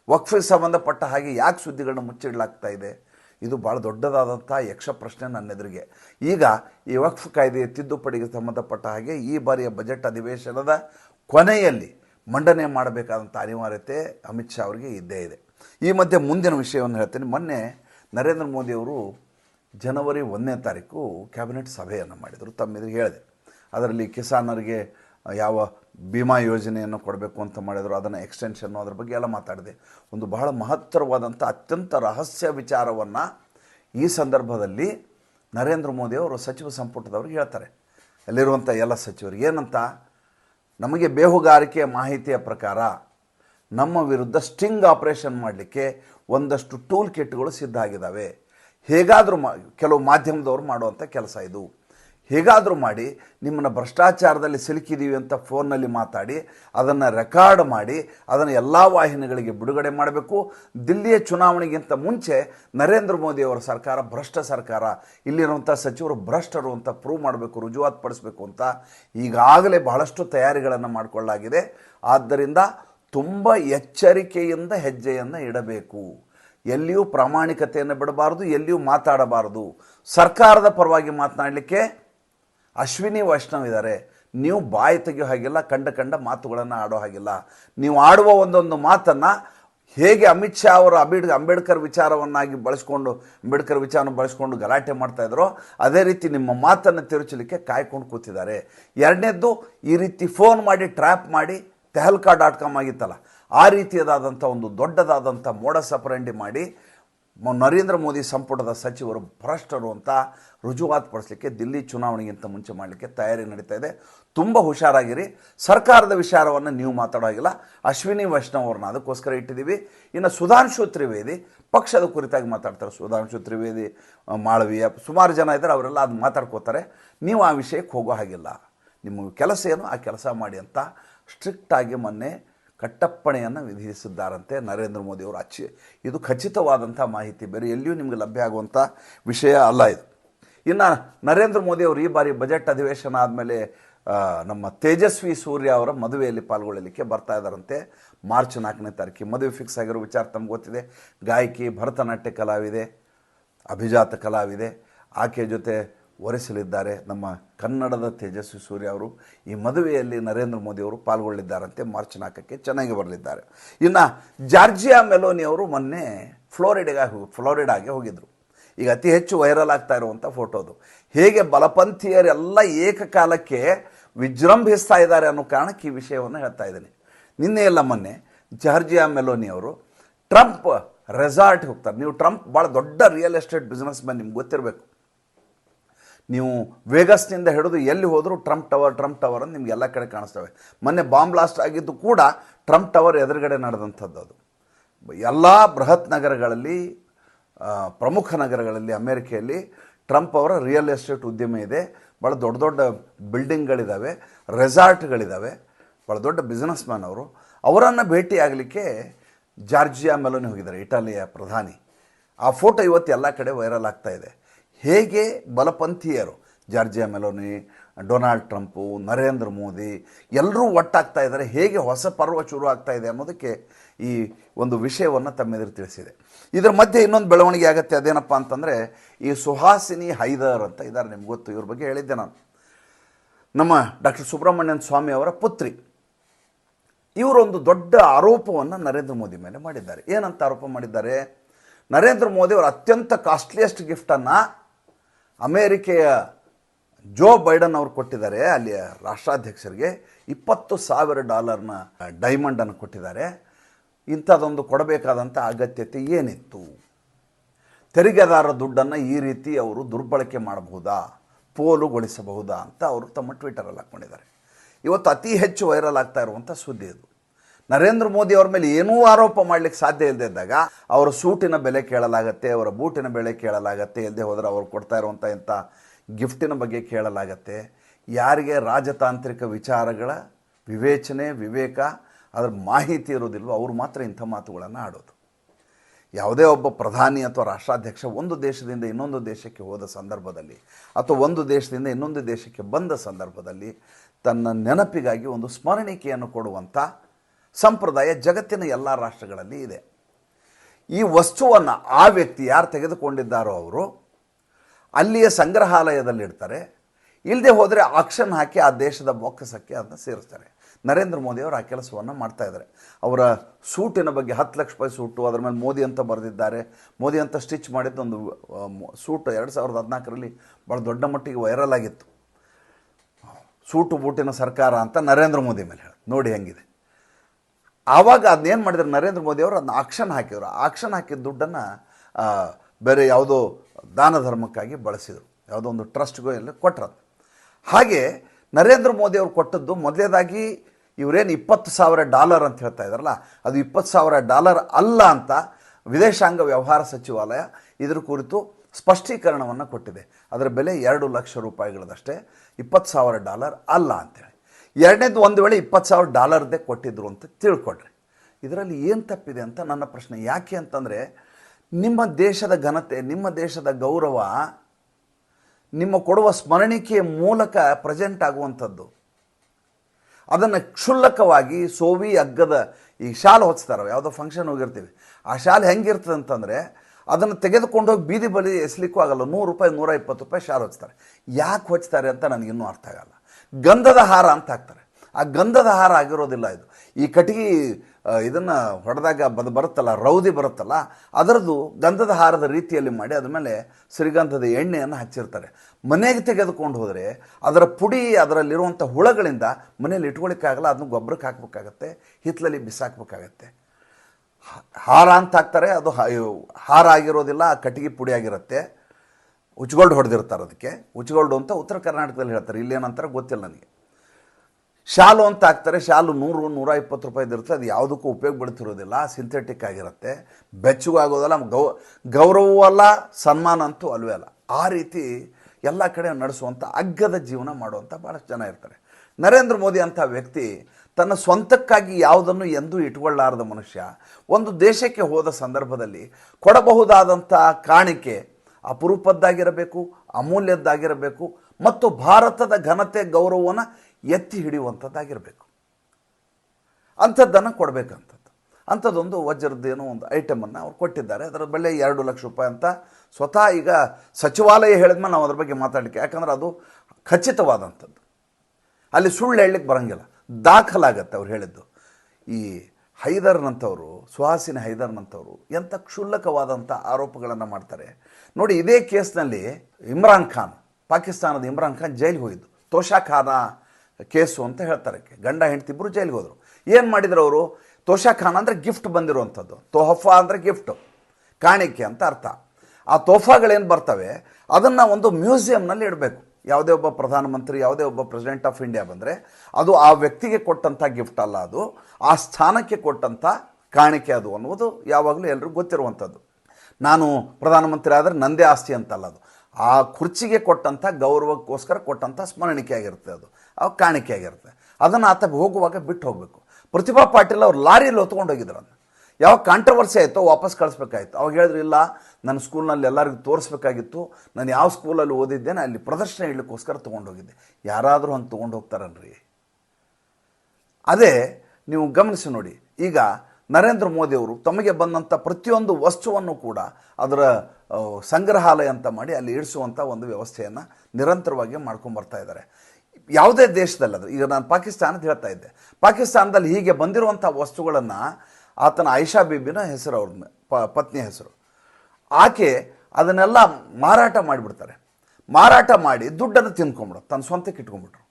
ವಕ್ಫಿಗೆ ಸಂಬಂಧಪಟ್ಟ ಹಾಗೆ ಯಾಕೆ ಸುದ್ದಿಗಳನ್ನ ಮುಚ್ಚಿಡಲಾಗ್ತಾ ಇದೆ? ಇದು ಭಾಳ ದೊಡ್ಡದಾದಂಥ ಯಕ್ಷ ಪ್ರಶ್ನೆ ನನ್ನ ಎದುರಿಗೆ ಈಗ ಈ ವಕ್ಫ್ ಕಾಯ್ದೆಯ ತಿದ್ದುಪಡಿಗೆ ಸಂಬಂಧಪಟ್ಟ ಹಾಗೆ ಈ ಬಾರಿಯ ಬಜೆಟ್ ಅಧಿವೇಶನದ ಕೊನೆಯಲ್ಲಿ ಮಂಡನೆ ಮಾಡಬೇಕಾದಂಥ ಅನಿವಾರ್ಯತೆ ಅಮಿತ್ ಶಾ ಅವರಿಗೆ ಇದ್ದೇ ಇದೆ. ಈ ಮಧ್ಯೆ ಮುಂದಿನ ವಿಷಯವನ್ನು ಹೇಳ್ತೀನಿ. ಮೊನ್ನೆ ನರೇಂದ್ರ ಮೋದಿಯವರು ಜನವರಿ ಒಂದನೇ ತಾರೀಕು ಕ್ಯಾಬಿನೆಟ್ ಸಭೆಯನ್ನು ಮಾಡಿದರು. ತಮ್ಮ ಎದುರಿಗೆ ಹೇಳಿದೆ. ಅದರಲ್ಲಿ ಕಿಸಾನರಿಗೆ ಯಾವ ಭೀಮಾ ಯೋಜನೆಯನ್ನು ಕೊಡಬೇಕು ಅಂತ ಮಾಡಿದರು, ಅದನ್ನು ಎಕ್ಸ್ಟೆನ್ಷನ್ನು ಅದ್ರ ಬಗ್ಗೆ ಎಲ್ಲ ಮಾತಾಡಿದೆ. ಒಂದು ಬಹಳ ಮಹತ್ತರವಾದಂಥ ಅತ್ಯಂತ ರಹಸ್ಯ ವಿಚಾರವನ್ನು ಈ ಸಂದರ್ಭದಲ್ಲಿ ನರೇಂದ್ರ ಮೋದಿ ಅವರು ಸಚಿವ ಸಂಪುಟದವ್ರಿಗೆ ಹೇಳ್ತಾರೆ. ಅಲ್ಲಿರುವಂಥ ಎಲ್ಲ ಸಚಿವರು, ಏನಂತ? ನಮಗೆ ಬೇಹುಗಾರಿಕೆಯ ಮಾಹಿತಿಯ ಪ್ರಕಾರ ನಮ್ಮ ವಿರುದ್ಧ ಸ್ಟಿಂಗ್ ಆಪರೇಷನ್ ಮಾಡಲಿಕ್ಕೆ ಒಂದಷ್ಟು ಟೂಲ್ ಕಿಟ್ಗಳು ಸಿದ್ಧ ಆಗಿದ್ದಾವೆ. ಹೇಗಾದರೂ ಮಾ, ಕೆಲವು ಮಾಧ್ಯಮದವರು ಮಾಡುವಂಥ ಕೆಲಸ ಇದು. ಹೇಗಾದರೂ ಮಾಡಿ ನಿಮ್ಮನ್ನು ಭ್ರಷ್ಟಾಚಾರದಲ್ಲಿ ಸಿಲುಕಿದ್ದೀವಿ ಅಂತ ಫೋನ್ನಲ್ಲಿ ಮಾತಾಡಿ, ಅದನ್ನು ರೆಕಾರ್ಡ್ ಮಾಡಿ, ಅದನ್ನು ಎಲ್ಲ ವಾಹಿನಿಗಳಿಗೆ ಬಿಡುಗಡೆ ಮಾಡಬೇಕು. ದಿಲ್ಲಿಯ ಚುನಾವಣೆಗಿಂತ ಮುಂಚೆ ನರೇಂದ್ರ ಮೋದಿಯವರ ಸರ್ಕಾರ ಭ್ರಷ್ಟ ಸರ್ಕಾರ. ಇಲ್ಲಿರುವಂಥ ಸಚಿವರು ಭ್ರಷ್ಟರು ಅಂತ ಪ್ರೂವ್ ಮಾಡಬೇಕು, ರುಜುವಾತು ಪಡಿಸಬೇಕು ಅಂತ ಈಗಾಗಲೇ ಬಹಳಷ್ಟು ತಯಾರಿಗಳನ್ನು ಮಾಡಿಕೊಳ್ಳಲಾಗಿದೆ. ಆದ್ದರಿಂದ ತುಂಬ ಎಚ್ಚರಿಕೆಯಿಂದ ಹೆಜ್ಜೆಯನ್ನು ಇಡಬೇಕು. ಎಲ್ಲಿಯೂ ಪ್ರಾಮಾಣಿಕತೆಯನ್ನು ಬಿಡಬಾರದು, ಎಲ್ಲಿಯೂ ಮಾತಾಡಬಾರದು. ಸರ್ಕಾರದ ಪರವಾಗಿ ಮಾತನಾಡಲಿಕ್ಕೆ ಅಶ್ವಿನಿ ವೈಷ್ಣವ್ ಇದ್ದಾರೆ ನೀವು ಬಾಯಿ ತೆಗೆಯೋ ಹಾಗಿಲ್ಲ, ಕಂಡ ಕಂಡ ಮಾತುಗಳನ್ನು ಆಡೋ ಹಾಗಿಲ್ಲ. ನೀವು ಆಡುವ ಒಂದೊಂದು ಮಾತನ್ನು ಹೇಗೆ ಅಮಿತ್ ಶಾ ಅವರು ಅಬಿಡ್, ಅಂಬೇಡ್ಕರ್ ವಿಚಾರವನ್ನಾಗಿ ಬಳಸ್ಕೊಂಡು, ಅಂಬೇಡ್ಕರ್ ವಿಚಾರವನ್ನು ಬಳಸ್ಕೊಂಡು ಗಲಾಟೆ ಮಾಡ್ತಾ ಇದ್ರೋ, ಅದೇ ರೀತಿ ನಿಮ್ಮ ಮಾತನ್ನು ತಿರುಚಲಿಕ್ಕೆ ಕಾಯ್ಕೊಂಡು ಕೂತಿದ್ದಾರೆ. ಎರಡನೇದ್ದು, ಈ ರೀತಿ ಫೋನ್ ಮಾಡಿ, ಟ್ರ್ಯಾಪ್ ಮಾಡಿ, ತೆಹಲ್ಕಾ ಡಾಟ್ ಕಾಮ್ ಆಗಿತ್ತಲ್ಲ, ಆ ರೀತಿಯದಾದಂಥ ಒಂದು ದೊಡ್ಡದಾದಂಥ ಮೋಡ ಸಪರಂಡಿ ಮಾಡಿ ನರೇಂದ್ರ ಮೋದಿ ಸಂಪುಟದ ಸಚಿವರು ಭ್ರಷ್ಟರು ಅಂತ ರುಜುವಾತು ಪಡಿಸಲಿಕ್ಕೆ ದಿಲ್ಲಿ ಚುನಾವಣೆಗಿಂತ ಮುಂಚೆ ಮಾಡಲಿಕ್ಕೆ ತಯಾರಿ ನಡೀತಾ ಇದೆ. ತುಂಬ ಹುಷಾರಾಗಿರಿ. ಸರ್ಕಾರದ ವಿಚಾರವನ್ನು ನೀವು ಮಾತಾಡೋಗಿಲ್ಲ. ಅಶ್ವಿನಿ, ವೈಷ್ಣವ್ ಅವ್ರನ್ನ ಅದಕ್ಕೋಸ್ಕರ ಇಟ್ಟಿದ್ದೀವಿ. ಇನ್ನು ಸುಧಾಂಶು ತ್ರಿವೇದಿ, ಪಕ್ಷದ ಕುರಿತಾಗಿ ಮಾತಾಡ್ತಾರೆ ಸುಧಾಂಶು ತ್ರಿವೇದಿ, ಮಾಳವೀಯ, ಸುಮಾರು ಜನ ಇದ್ದಾರೆ, ಅವರೆಲ್ಲ ಅದು ಮಾತಾಡ್ಕೋತಾರೆ. ನೀವು ಆ ವಿಷಯಕ್ಕೆ ಹೋಗೋ ಹಾಗಿಲ್ಲ. ನಿಮ್ಮ ಕೆಲಸ ಏನು, ಆ ಕೆಲಸ ಮಾಡಿ ಅಂತ ಸ್ಟ್ರಿಕ್ಟಾಗಿ ಮೊನ್ನೆ ಕಟ್ಟಪ್ಪಣೆಯನ್ನು ವಿಧಿಸಿದ್ದಾರಂತೆ ನರೇಂದ್ರ ಮೋದಿಯವರು ಅಚ್ಚಿ, ಇದು ಖಚಿತವಾದಂಥ ಮಾಹಿತಿ, ಬೇರೆ ಎಲ್ಲಿಯೂ ನಿಮಗೆ ಲಭ್ಯ ಆಗುವಂಥ ವಿಷಯ ಅಲ್ಲ ಇದು. ಇನ್ನು ನರೇಂದ್ರ ಮೋದಿ ಅವರು ಈ ಬಾರಿ ಬಜೆಟ್ ಅಧಿವೇಶನ ಆದಮೇಲೆ ನಮ್ಮ ತೇಜಸ್ವಿ ಸೂರ್ಯ ಅವರ ಮದುವೆಯಲ್ಲಿ ಪಾಲ್ಗೊಳ್ಳಲಿಕ್ಕೆ ಬರ್ತಾ ಇದ್ದಾರಂತೆ. ಮಾರ್ಚ್ ನಾಲ್ಕನೇ ತಾರೀಕಿಗೆ ಮದುವೆ ಫಿಕ್ಸ್ ಆಗಿರೋ ವಿಚಾರ ತಮ್ಗೆ ಗೊತ್ತಿದೆ. ಗಾಯಕಿ, ಭರತನಾಟ್ಯ ಕಲಾವಿದೆ, ಅಭಿಜಾತ ಕಲಾವಿದೆ, ಆಕೆಯ ಜೊತೆ ಒರೆಸಲಿದ್ದಾರೆ. ನಮ್ಮ ಕನ್ನಡದ ತೇಜಸ್ವಿ ಸೂರ್ಯ ಅವರು ಈ ಮದುವೆಯಲ್ಲಿ ನರೇಂದ್ರ ಮೋದಿ ಅವರು ಪಾಲ್ಗೊಳ್ಳಿದ್ದಾರಂತೆ. ಮಾರ್ಚ್ ನಾಲ್ಕಕ್ಕೆ ಚೆನ್ನಾಗಿ ಬರಲಿದ್ದಾರೆ. ಇನ್ನು ಜಾರ್ಜಿಯಾ ಮೆಲೋನಿ ಅವರು ಮೊನ್ನೆ ಫ್ಲೋರಿಡಾಗೆ ಫ್ಲೋರಿಡಾಗೆ ಹೋಗಿದ್ದರು ಈಗ ಅತಿ ಹೆಚ್ಚು ವೈರಲ್ ಆಗ್ತಾ ಇರುವಂಥ ಫೋಟೋದು ಹೇಗೆ ಬಲಪಂಥೀಯರೆಲ್ಲ ಏಕಕಾಲಕ್ಕೆ ವಿಜೃಂಭಿಸ್ತಾ ಇದ್ದಾರೆ ಅನ್ನೋ ಕಾರಣಕ್ಕೆ ಈ ವಿಷಯವನ್ನು ಹೇಳ್ತಾ ಇದ್ದೀನಿ. ನಿನ್ನೆ ಎಲ್ಲ ಮೊನ್ನೆ ಜಾರ್ಜಿಯಾ ಮೆಲೋನಿ ಅವರು ಟ್ರಂಪ್ ರೆಸಾರ್ಟ್ಗೆ ಹೋಗ್ತಾರೆ. ನೀವು ಟ್ರಂಪ್ ಭಾಳ ದೊಡ್ಡ ರಿಯಲ್ ಎಸ್ಟೇಟ್ ಬಿಸ್ನೆಸ್ ಮ್ಯಾನ್ ನಿಮ್ಗೆ ಗೊತ್ತಿರಬೇಕು. ನೀವು ವೇಗಸ್ನಿಂದ ಹಿಡಿದು ಎಲ್ಲಿ ಹೋದರೂ ಟ್ರಂಪ್ ಟವರ್ ಟ್ರಂಪ್ ಟವರ್ ಅಂತ ನಿಮ್ಗೆ ಎಲ್ಲ ಕಡೆ ಕಾಣಿಸ್ತವೆ. ಮೊನ್ನೆ ಬಾಂಬ್ ಬ್ಲಾಸ್ಟ್ ಆಗಿದ್ದು ಕೂಡ ಟ್ರಂಪ್ ಟವರ್ ಎದುರುಗಡೆ ನಡೆದಂಥದ್ದು ಅದು. ಎಲ್ಲ ಬೃಹತ್ ನಗರಗಳಲ್ಲಿ ಪ್ರಮುಖ ನಗರಗಳಲ್ಲಿ, ಅಮೇರಿಕೆಯಲ್ಲಿ ಟ್ರಂಪ್ ಅವರ ರಿಯಲ್ ಎಸ್ಟೇಟ್ ಉದ್ಯಮ ಇದೆ. ಭಾಳ ದೊಡ್ಡ ದೊಡ್ಡ ಬಿಲ್ಡಿಂಗ್ಗಳಿದ್ದಾವೆ ರೆಸಾರ್ಟ್ಗಳಿದ್ದಾವೆ ಭಾಳ ದೊಡ್ಡ ಬಿಸ್ನೆಸ್ ಮ್ಯಾನ್ ಅವರು. ಅವರನ್ನು ಭೇಟಿ ಆಗಲಿಕ್ಕೆ ಜಾರ್ಜಿಯಾ ಮೆಲೋನಿ ಹೋಗಿದ್ದಾರೆ, ಇಟಾಲಿಯ ಪ್ರಧಾನಿ. ಆ ಫೋಟೋ ಇವತ್ತು ಎಲ್ಲ ಕಡೆ ವೈರಲ್ ಆಗ್ತಾ ಇದೆ. ಹೇಗೆ ಬಲಪಂಥೀಯರು, Giorgia Meloni, Donald Trump, Narendra Modi, ಎಲ್ಲರೂ ಒಟ್ಟಾಗ್ತಾ ಇದ್ದಾರೆ, ಹೇಗೆ ಹೊಸ ಪರ್ವ ಶುರು ಆಗ್ತಾ ಇದೆ ಅನ್ನೋದಕ್ಕೆ ಈ ಒಂದು ವಿಷಯವನ್ನು ತಮ್ಮೆದುರು ತಿಳಿಸಿದೆ. ಇದರ ಮಧ್ಯೆ ಇನ್ನೊಂದು ಬೆಳವಣಿಗೆ ಆಗುತ್ತೆ, ಅದೇನಪ್ಪ ಅಂತಂದರೆ, ಈ ಸುಹಾಸಿನಿ ಹೈದರ್ ಅಂತ ಇದ್ದಾರೆ, ನಿಮ್ಗೆ ಗೊತ್ತು, ಇವ್ರ ಬಗ್ಗೆ ಹೇಳಿದ್ದೆ ನಾನು. ನಮ್ಮ ಡಾಕ್ಟರ್ ಸುಬ್ರಹ್ಮಣ್ಯನ್ ಸ್ವಾಮಿ ಅವರ ಪುತ್ರಿ. ಇವರೊಂದು ದೊಡ್ಡ ಆರೋಪವನ್ನು ನರೇಂದ್ರ ಮೋದಿ ಮೇಲೆ ಮಾಡಿದ್ದಾರೆ. ಏನಂತ ಆರೋಪ ಮಾಡಿದ್ದಾರೆ? ನರೇಂದ್ರ ಮೋದಿ ಅವರ ಅತ್ಯಂತ ಕಾಸ್ಟ್ಲಿಯೆಸ್ಟ್ ಗಿಫ್ಟನ್ನು ಅಮೇರಿಕೆಯ ಜೋ ಬೈಡನ್ ಅವರು ಕೊಟ್ಟಿದ್ದಾರೆ, ಅಲ್ಲಿಯ ರಾಷ್ಟ್ರಾಧ್ಯಕ್ಷರಿಗೆ. ಇಪ್ಪತ್ತು ಸಾವಿರ ಡಾಲರ್ನ ಡೈಮಂಡನ್ನು ಕೊಟ್ಟಿದ್ದಾರೆ. ಇಂಥದ್ದೊಂದು ಕೊಡಬೇಕಾದಂಥ ಅಗತ್ಯತೆ ಏನಿತ್ತು? ತೆರಿಗೆದಾರರ ದುಡ್ಡನ್ನು ಈ ರೀತಿ ಅವರು ದುರ್ಬಳಕೆ ಮಾಡಬಹುದಾ? ಪೋಲುಗೊಳಿಸಬಹುದಾ ಅಂತ ಅವರು ತಮ್ಮ ಟ್ವಿಟರಲ್ಲಿ ಹಾಕ್ಕೊಂಡಿದ್ದಾರೆ ಇವತ್ತು ಅತಿ ಹೆಚ್ಚು ವೈರಲ್ ಆಗ್ತಾ ಇರುವಂಥ ಸುದ್ದಿ ಇದು ನರೇಂದ್ರ ಮೋದಿ ಅವ್ರ ಮೇಲೆ ಏನೂ ಆರೋಪ ಮಾಡಲಿಕ್ಕೆ ಸಾಧ್ಯ ಇಲ್ಲದೆ ಇದ್ದಾಗ ಅವರ ಸೂಟಿನ ಬೆಲೆ ಕೇಳಲಾಗತ್ತೆ, ಅವರ ಬೂಟಿನ ಬೆಲೆ ಕೇಳಲಾಗತ್ತೆ ಇಲ್ಲದೆ ಹೋದರೆ ಅವರು ಕೊಡ್ತಾ ಇರುವಂಥ ಇಂಥ ಗಿಫ್ಟಿನ ಬಗ್ಗೆ ಕೇಳಲಾಗತ್ತೆ. ಯಾರಿಗೆ ರಾಜತಾಂತ್ರಿಕ ವಿಚಾರಗಳ ವಿವೇಚನೆ, ವಿವೇಕ, ಅದರ ಮಾಹಿತಿ ಇರೋದಿಲ್ವೋ ಅವರು ಮಾತ್ರ ಇಂಥ ಮಾತುಗಳನ್ನು ಆಡೋದು. ಯಾವುದೇ ಒಬ್ಬ ಪ್ರಧಾನಿ ಅಥವಾ ರಾಷ್ಟ್ರಾಧ್ಯಕ್ಷ ಒಂದು ದೇಶದಿಂದ ಇನ್ನೊಂದು ದೇಶಕ್ಕೆ ಹೋದ ಸಂದರ್ಭದಲ್ಲಿ ಅಥವಾ ಒಂದು ದೇಶದಿಂದ ಇನ್ನೊಂದು ದೇಶಕ್ಕೆ ಬಂದ ಸಂದರ್ಭದಲ್ಲಿ ತನ್ನ ನೆನಪಿಗಾಗಿ ಒಂದು ಸ್ಮರಣಿಕೆಯನ್ನು ಕೊಡುವಂಥ ಸಂಪ್ರದಾಯ ಜಗತ್ತಿನ ಎಲ್ಲ ರಾಷ್ಟ್ರಗಳಲ್ಲಿ ಇದೆ. ಈ ವಸ್ತುವನ್ನು ಆ ವ್ಯಕ್ತಿ ಯಾರು ತೆಗೆದುಕೊಂಡಿದ್ದಾರೋ ಅವರು ಅಲ್ಲಿಯ ಸಂಗ್ರಹಾಲಯದಲ್ಲಿಡ್ತಾರೆ ಇಲ್ಲದೆ ಹೋದರೆ ಆಕ್ಷನ್ ಹಾಕಿ ಆ ದೇಶದ ಬೊಕ್ಕಸಕ್ಕೆ ಅದನ್ನು ಸೇರಿಸ್ತಾರೆ. ನರೇಂದ್ರ ಮೋದಿ ಅವರು ಆ ಕೆಲಸವನ್ನು ಮಾಡ್ತಾ ಇದ್ದಾರೆ. ಅವರ ಸೂಟಿನ ಬಗ್ಗೆ ಹತ್ತು ಲಕ್ಷ ರೂಪಾಯಿ ಸೂಟು, ಅದರ ಮೇಲೆ ಮೋದಿ ಅಂತ ಬರೆದಿದ್ದಾರೆ. ಮೋದಿ ಅಂತ ಸ್ಟಿಚ್ ಮಾಡಿದ್ದೊಂದು ಸೂಟು ಎರಡು ಸಾವಿರದ ಹದಿನಾಲ್ಕರಲ್ಲಿ ಭಾಳ ದೊಡ್ಡ ಮಟ್ಟಿಗೆ ವೈರಲ್ ಆಗಿತ್ತು. ಸೂಟು ಬೂಟಿನ ಸರ್ಕಾರ ಅಂತ ನರೇಂದ್ರ ಮೋದಿ ಮೇಲೆ ಹೇಳಿ ನೋಡಿ ಹೆಂಗಿದೆ. ಆವಾಗ ಅದನ್ನೇನು ಮಾಡಿದ್ರು? ನರೇಂದ್ರ ಮೋದಿ ಅವರು ಅದನ್ನ ಆಕ್ಷನ್ ಹಾಕಿದ್ರು. ಆಕ್ಷನ್ ಹಾಕಿದ ದುಡ್ಡನ್ನು ಬೇರೆ ಯಾವುದೋ ದಾನ ಧರ್ಮಕ್ಕಾಗಿ ಬಳಸಿದರು. ಯಾವುದೋ ಒಂದು ಟ್ರಸ್ಟ್ಗೋ ಎಲ್ಲ ಕೊಟ್ಟರು ಹಾಗೆ ನರೇಂದ್ರ ಮೋದಿ ಅವರು ಕೊಟ್ಟದ್ದು ಮೊದಲೇದಾಗಿ ಇವರೇನು ಇಪ್ಪತ್ತು ಸಾವಿರ ಡಾಲರ್ ಅಂತ ಹೇಳ್ತಾ ಇದ್ದಾರಲ್ಲ, ಅದು ಇಪ್ಪತ್ತು ಸಾವಿರ ಡಾಲರ್ ಅಲ್ಲ ಅಂತ ವಿದೇಶಾಂಗ ವ್ಯವಹಾರ ಸಚಿವಾಲಯ ಇದರ ಕುರಿತು ಸ್ಪಷ್ಟೀಕರಣವನ್ನು ಕೊಟ್ಟಿದೆ. ಅದರ ಬೆಲೆ ಎರಡು ಲಕ್ಷ ರೂಪಾಯಿಗಳದಷ್ಟೇ, ಇಪ್ಪತ್ತು ಸಾವಿರ ಡಾಲರ್ ಅಲ್ಲ ಅಂತೇಳಿ ಎರಡನೇದು ಒಂದು ವೇಳೆ ಇಪ್ಪತ್ತು ಸಾವಿರ ಡಾಲರ್ದೇ ಕೊಟ್ಟಿದ್ರು ಅಂತ ತಿಳ್ಕೊಡ್ರಿ ಇದರಲ್ಲಿ ಏನು ತಪ್ಪಿದೆ ಅಂತ ನನ್ನ ಪ್ರಶ್ನೆ. ಯಾಕೆ ಅಂತಂದರೆ, ನಿಮ್ಮ ದೇಶದ ಘನತೆ, ನಿಮ್ಮ ದೇಶದ ಗೌರವ, ನಿಮ್ಮ ಕೊಡುವ ಸ್ಮರಣಿಕೆಯ ಮೂಲಕ ಪ್ರೆಸೆಂಟ್ ಆಗುವಂಥದ್ದು. ಅದನ್ನು ಕ್ಷುಲ್ಲಕವಾಗಿ ಸೋವಿ ಅಗ್ಗದ ಈ ಶಾಲು ಹೊಚ್ತಾರೆ ಯಾವುದೋ ಫಂಕ್ಷನ್ ಹೋಗಿರ್ತೀವಿ. ಆ ಶಾಲು ಹೆಂಗಿರ್ತದೆ ಅಂತಂದರೆ, ಅದನ್ನು ತೆಗೆದುಕೊಂಡು ಹೋಗಿ ಬೀದಿ ಬಲಿ ಎಸ್ಲಿಕ್ಕೂ ಆಗಲ್ಲ. ನೂರು ರೂಪಾಯಿ, ನೂರ ಇಪ್ಪತ್ತು ರೂಪಾಯಿ ಶಾಲು ಹೊಚ್ತಾರೆ. ಯಾಕೆ ಹೊಚ್ತಾರೆ ಅಂತ ನನಗಿನ್ನೂ ಅರ್ಥ ಆಗಲ್ಲ. ಗಂಧದ ಹಾರ ಅಂತ ಹಾಕ್ತಾರೆ. ಆ ಗಂಧದ ಹಾರ ಆಗಿರೋದಿಲ್ಲ ಇದು. ಈ ಕಟ್ಟಿಗೆ ಇದನ್ನು ಹೊಡೆದಾಗ ಬದು ಬರುತ್ತಲ್ಲ, ರೌದಿ ಬರುತ್ತಲ್ಲ, ಅದರದ್ದು ಗಂಧದ ಹಾರದ ರೀತಿಯಲ್ಲಿ ಮಾಡಿ ಅದ್ರ ಮೇಲೆ ಶ್ರೀಗಂಧದ ಎಣ್ಣೆಯನ್ನು ಹಚ್ಚಿರ್ತಾರೆ. ಮನೆಗೆ ತೆಗೆದುಕೊಂಡು ಹೋದರೆ ಅದರ ಪುಡಿ ಅದರಲ್ಲಿರುವಂಥ ಹುಳಗಳಿಂದ ಮನೇಲಿ ಇಟ್ಕೊಳ್ಳಿಕ್ಕಾಗಲ್ಲ ಅದನ್ನು ಗೊಬ್ಬರಕ್ಕೆ ಹಾಕ್ಬೇಕಾಗತ್ತೆ ಹಿತ್ತಲಲ್ಲಿ ಬಿಸಾಕ್ಬೇಕಾಗತ್ತೆ. ಹಾರ ಅಂತ ಹಾಕ್ತಾರೆ. ಅದು ಹಾರ ಆಗಿರೋದಿಲ್ಲ, ಆ ಕಟ್ಟಿಗೆ ಪುಡಿ ಆಗಿರುತ್ತೆ. ಉಚ್ಗೋಲ್ಡ್ ಹೊಡೆದಿರ್ತಾರೆ ಅದಕ್ಕೆ. ಉಚ್ಗೋಲ್ಡು ಅಂತ ಉತ್ತರ ಕರ್ನಾಟಕದಲ್ಲಿ ಹೇಳ್ತಾರೆ. ಇಲ್ಲೇನಂತಾರೆ ಗೊತ್ತಿಲ್ಲ ನನಗೆ. ಶಾಲು ಅಂತ ಹಾಕ್ತಾರೆ. ಶಾಲು ನೂರು, ನೂರ ಇಪ್ಪತ್ತು ರೂಪಾಯಿದು ಇರುತ್ತೆ. ಅದು ಯಾವುದಕ್ಕೂ ಉಪಯೋಗ ಬೀಳ್ತಿರೋದಿಲ್ಲ. ಸಿಂಥೆಟಿಕ್ ಆಗಿರುತ್ತೆ. ಬೆಚ್ಚಗೂ ಆಗೋದಲ್ಲ. ಗೌ, ಗೌರವವೂ ಅಲ್ಲ, ಸನ್ಮಾನ ಅಂತೂ ಅಲ್ವೇ ಅಲ್ಲ. ಆ ರೀತಿ ಎಲ್ಲ ಕಡೆ ನಡೆಸುವಂಥ ಅಗ್ಗದ ಜೀವನ ಮಾಡುವಂಥ ಭಾಳಷ್ಟು ಜನ ಇರ್ತಾರೆ. ನರೇಂದ್ರ ಮೋದಿ ಅಂಥ ವ್ಯಕ್ತಿ ತನ್ನ ಸ್ವಂತಕ್ಕಾಗಿ ಯಾವುದನ್ನು ಎಂದೂ ಇಟ್ಕೊಳ್ಳಾರದ ಮನುಷ್ಯ. ಒಂದು ದೇಶಕ್ಕೆ ಹೋದ ಸಂದರ್ಭದಲ್ಲಿ ಕೊಡಬಹುದಾದಂಥ ಕಾಣಿಕೆ ಅಪರೂಪದ್ದಾಗಿರಬೇಕು, ಅಮೂಲ್ಯದ್ದಾಗಿರಬೇಕು, ಮತ್ತು ಭಾರತದ ಘನತೆ ಗೌರವವನ್ನು ಎತ್ತಿ ಹಿಡಿಯುವಂಥದ್ದಾಗಿರಬೇಕು. ಅಂಥದ್ದನ್ನು ಕೊಡಬೇಕಂಥದ್ದು. ಅಂಥದ್ದೊಂದು ವಜ್ರದ್ದೇನೋ ಒಂದು ಐಟಮನ್ನು ಅವ್ರು ಕೊಟ್ಟಿದ್ದಾರೆ. ಅದರ ಬೆಲೆ ಎರಡು ಲಕ್ಷ ರೂಪಾಯಿ ಅಂತ ಸ್ವತಃ ಈಗ ಸಚಿವಾಲಯ ಹೇಳಿದ್ಮೇಲೆ ನಾವು ಅದ್ರ ಬಗ್ಗೆ ಮಾತಾಡಲಿಕ್ಕೆ, ಯಾಕಂದ್ರೆ ಅದು ಖಚಿತವಾದಂಥದ್ದು. ಅಲ್ಲಿ ಸುಳ್ಳು ಹೇಳಲಿಕ್ಕೆ ಬರಂಗಿಲ್ಲ. ದಾಖಲಾಗತ್ತೆ ಅವ್ರು ಹೇಳಿದ್ದು. ಈ ಹೈದರ್ನಂಥವರು ಸುಹಾಸಿನಿ ಹೈದರ್ನಂಥವರು ಎಂಥ ಕ್ಷುಲ್ಲಕವಾದಂಥ ಆರೋಪಗಳನ್ನು ಮಾಡ್ತಾರೆ. ನೋಡಿ, ಇದೇ ಕೇಸ್ನಲ್ಲಿ ಇಮ್ರಾನ್ ಖಾನ್, ಪಾಕಿಸ್ತಾನದ ಇಮ್ರಾನ್ ಖಾನ್ ಜೈಲಿಗೆ ಹೋಗಿದ್ದು ತೋಷಾ ಖಾನ ಕೇಸು ಅಂತ ಹೇಳ್ತಾರೆ ಗಂಡ, ಹೆಂಡತಿ ಇಬ್ಬರು ಜೈಲಿಗೆ ಹೋದರು. ಏನು ಮಾಡಿದ್ರು ಅವರು? ತೋಷಾ ಖಾನ್ ಅಂದರೆ ಗಿಫ್ಟ್ ಬಂದಿರುವಂಥದ್ದು. ತೋಹಫಾ ಅಂದರೆ ಗಿಫ್ಟ್. ಕಾಣಿಕೆ ಅಂತ ಅರ್ಥ. ಆ ತೋಫಾಗಳೇನು ಬರ್ತವೆ? ಅದನ್ನು ಒಂದು ಮ್ಯೂಸಿಯಂನಲ್ಲಿ ಇಡಬೇಕು. ಯಾವುದೇ ಒಬ್ಬ ಪ್ರಧಾನಮಂತ್ರಿ, ಯಾವುದೇ ಒಬ್ಬ ಪ್ರೆಸಿಡೆಂಟ್ ಆಫ್ ಇಂಡಿಯಾ ಬಂದರೆ ಅದು ಆ ವ್ಯಕ್ತಿಗೆ ಕೊಟ್ಟಂಥ ಗಿಫ್ಟ್ ಅಲ್ಲ ಅದು. ಆ ಸ್ಥಾನಕ್ಕೆ ಕೊಟ್ಟಂಥ ಕಾಣಿಕೆ ಅದು ಅನ್ನುವುದು ಯಾವಾಗಲೂ ಎಲ್ರಿಗೂ ಗೊತ್ತಿರುವಂಥದ್ದು. ನಾನು ಪ್ರಧಾನಮಂತ್ರಿ ಆದರೆ ನಂದೇ ಆಸ್ತಿ ಅಂತಲ್ಲ ಅದು. ಆ ಕುರ್ಚಿಗೆ ಕೊಟ್ಟಂಥ ಗೌರವಕ್ಕೋಸ್ಕರ ಕೊಟ್ಟಂಥ ಸ್ಮರಣಿಕೆ ಆಗಿರುತ್ತೆ ಅದು. ಅವು ಕಾಣಿಕೆ ಆಗಿರುತ್ತೆ. ಅದನ್ನು ಆತ ಹೋಗುವಾಗ ಬಿಟ್ಟು ಹೋಗಬೇಕು. ಪ್ರತಿಭಾ ಪಾಟೀಲ್ ಅವ್ರು ಲಾರಿಯಲ್ಲಿ ಹೊತ್ಕೊಂಡು ಹೋಗಿದ್ರು ಅದನ್ನು. ಯಾವ ಕಾಂಟ್ರವರ್ಸಿ ಆಯಿತೋ ವಾಪಸ್ ಕಳಿಸ್ಬೇಕಾಯ್ತು. ಅವಾಗ ಹೇಳಿದ್ರು, ಇಲ್ಲ, ನನ್ನ ಸ್ಕೂಲ್ನಲ್ಲಿ ಎಲ್ಲರಿಗೂ ತೋರಿಸ್ಬೇಕಾಗಿತ್ತು. ನಾನು ಯಾವ ಸ್ಕೂಲಲ್ಲಿ ಓದಿದ್ದೇನೆ, ಅಲ್ಲಿ ಪ್ರದರ್ಶನ ಇಡ್ಲಿಕ್ಕೋಸ್ಕರ ತೊಗೊಂಡೋಗಿದ್ದೆ. ಯಾರಾದರೂ ಹಂಗೆ ತೊಗೊಂಡು ಹೋಗ್ತಾರನ್ರಿ ಅದೇ ನೀವು ಗಮನಿಸಿ ನೋಡಿ. ಈಗ ನರೇಂದ್ರ ಮೋದಿಯವರು ತಮಗೆ ಬಂದಂಥ ಪ್ರತಿಯೊಂದು ವಸ್ತುವನ್ನು ಕೂಡ ಅದರ ಸಂಗ್ರಹಾಲಯ ಅಂತ ಮಾಡಿ ಅಲ್ಲಿ ಇಡಿಸುವಂಥ ಒಂದು ವ್ಯವಸ್ಥೆಯನ್ನು ನಿರಂತರವಾಗಿ ಮಾಡ್ಕೊಂಡು ಬರ್ತಾ ಇದ್ದಾರೆ. ಯಾವುದೇ ದೇಶದಲ್ಲಾದರೂ ಈಗ ನಾನು ಪಾಕಿಸ್ತಾನದ ಹೇಳ್ತಾ ಇದ್ದೆ. ಪಾಕಿಸ್ತಾನದಲ್ಲಿ ಹೀಗೆ ಬಂದಿರುವಂಥ ವಸ್ತುಗಳನ್ನು ಆತನ ಐಷಾ ಬೀಬಿನ ಹೆಸರು ಅವ್ರ ಪತ್ನಿ ಹೆಸರು. ಆಕೆ ಅದನ್ನೆಲ್ಲ ಮಾರಾಟ ಮಾಡಿಬಿಡ್ತಾರೆ. ಮಾರಾಟ ಮಾಡಿ ದುಡ್ಡನ್ನು ತಿನ್ಕೊಂಬಿಡೋದು ತನ್ನ ಸ್ವಂತಕ್ಕೆ ಇಟ್ಕೊಂಡ್ಬಿಟ್ರು.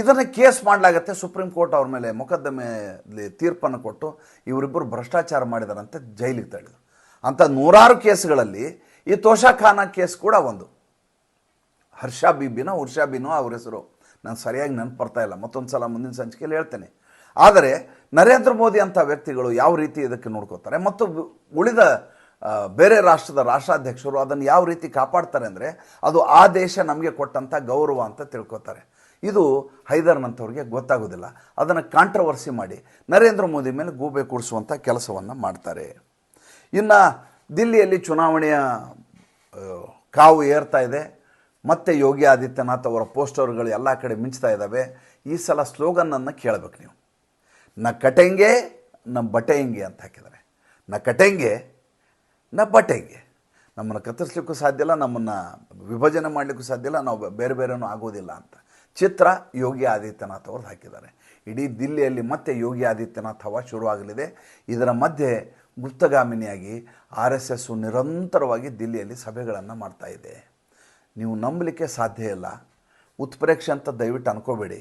ಇದನ್ನು ಕೇಸ್ ಮಾಡಲಾಗತ್ತೆ ಸುಪ್ರೀಂ ಕೋರ್ಟ್ ಅವ್ರ ಮೇಲೆ ಮೊಕದ್ದಮೆಯಲ್ಲಿ ತೀರ್ಪನ್ನು ಕೊಟ್ಟು ಇವರಿಬ್ಬರು ಭ್ರಷ್ಟಾಚಾರ ಮಾಡಿದಾರಂತೆ ಜೈಲಿಗೆ ತಳ್ಳಿದ್ರು. ಅಂಥ ನೂರಾರು ಕೇಸ್ಗಳಲ್ಲಿ ಈ ತೋಷಾ ಖಾನ ಕೇಸ್ ಕೂಡ ಒಂದು. ಹರ್ಷ ಬೀಬಿನೋ, ಉರ್ಷಾ ಬಿನೋ ಅವ್ರ ಹೆಸರು. ನಾನು ಸರಿಯಾಗಿ ನೆನಪು ಇಲ್ಲ, ಮತ್ತೊಂದು ಸಲ ಮುಂದಿನ ಸಂಚಿಕೆಯಲ್ಲಿ ಹೇಳ್ತೇನೆ. ಆದರೆ ನರೇಂದ್ರ ಮೋದಿ ಅಂಥ ವ್ಯಕ್ತಿಗಳು ಯಾವ ರೀತಿ ಇದಕ್ಕೆ ನೋಡ್ಕೋತಾರೆ ಮತ್ತು ಉಳಿದ ಬೇರೆ ರಾಷ್ಟ್ರದ ರಾಷ್ಟ್ರಾಧ್ಯಕ್ಷರು ಅದನ್ನು ಯಾವ ರೀತಿ ಕಾಪಾಡ್ತಾರೆ ಅಂದರೆ ಅದು ಆ ದೇಶ ನಮಗೆ ಕೊಟ್ಟಂಥ ಗೌರವ ಅಂತ ತಿಳ್ಕೊತಾರೆ. ಇದು ಹೈದರ್ನಂಥವ್ರಿಗೆ ಗೊತ್ತಾಗೋದಿಲ್ಲ. ಅದನ್ನು ಕಾಂಟ್ರವರ್ಸಿ ಮಾಡಿ ನರೇಂದ್ರ ಮೋದಿ ಮೇಲೆ ಗೂಬೆ ಕೂಡಿಸುವಂಥ ಕೆಲಸವನ್ನು ಮಾಡ್ತಾರೆ. ಇನ್ನು ದಿಲ್ಲಿಯಲ್ಲಿ ಚುನಾವಣೆಯ ಕಾವು ಏರ್ತಾ ಇದೆ. ಮತ್ತೆ ಯೋಗಿ ಆದಿತ್ಯನಾಥ್ ಅವರ ಪೋಸ್ಟರ್ಗಳು ಎಲ್ಲ ಕಡೆ ಮಿಂಚ್ತಾ ಇದ್ದಾವೆ ಈ ಸಲ ಸ್ಲೋಗನ್ನನ್ನು ಕೇಳಬೇಕು ನೀವು. ನ ಕಟೆಂಗೆ, ನ ಬಟೆಂಗೆ ಅಂತ ಹಾಕಿದ್ದಾರೆ. ನ ಕಟೆಂಗೆ, ನ ಬಟೆಂಗೆ. ನಮ್ಮನ್ನು ಕತ್ತರಿಸ್ಲಿಕ್ಕೂ ಸಾಧ್ಯ ಇಲ್ಲ, ನಮ್ಮನ್ನು ವಿಭಜನೆ ಮಾಡಲಿಕ್ಕೂ ಸಾಧ್ಯ ಇಲ್ಲ, ನಾವು ಬೇರೆ ಬೇರೆನೂ ಆಗೋದಿಲ್ಲ ಅಂತ. ಚಿತ್ರ ಯೋಗಿ ಆದಿತ್ಯನಾಥ್ ಅವ್ರದ್ದು ಹಾಕಿದ್ದಾರೆ. ಇಡೀ ದಿಲ್ಲಿಯಲ್ಲಿ ಮತ್ತೆ ಯೋಗಿ ಆದಿತ್ಯನಾಥ್ ಹವ ಶುರುವಾಗಲಿದೆ. ಇದರ ಮಧ್ಯೆ ಗುಪ್ತಗಾಮಿನಿಯಾಗಿ ಆರ್ ಎಸ್ ಎಸ್ಸು ನಿರಂತರವಾಗಿ ದಿಲ್ಲಿಯಲ್ಲಿ ಸಭೆಗಳನ್ನು ಮಾಡ್ತಾ ಇದೆ. ನೀವು ನಂಬಲಿಕ್ಕೆ ಸಾಧ್ಯ ಇಲ್ಲ. ಉತ್ಪ್ರೇಕ್ಷೆ ಅಂತ ದಯವಿಟ್ಟು ಅನ್ಕೋಬೇಡಿ.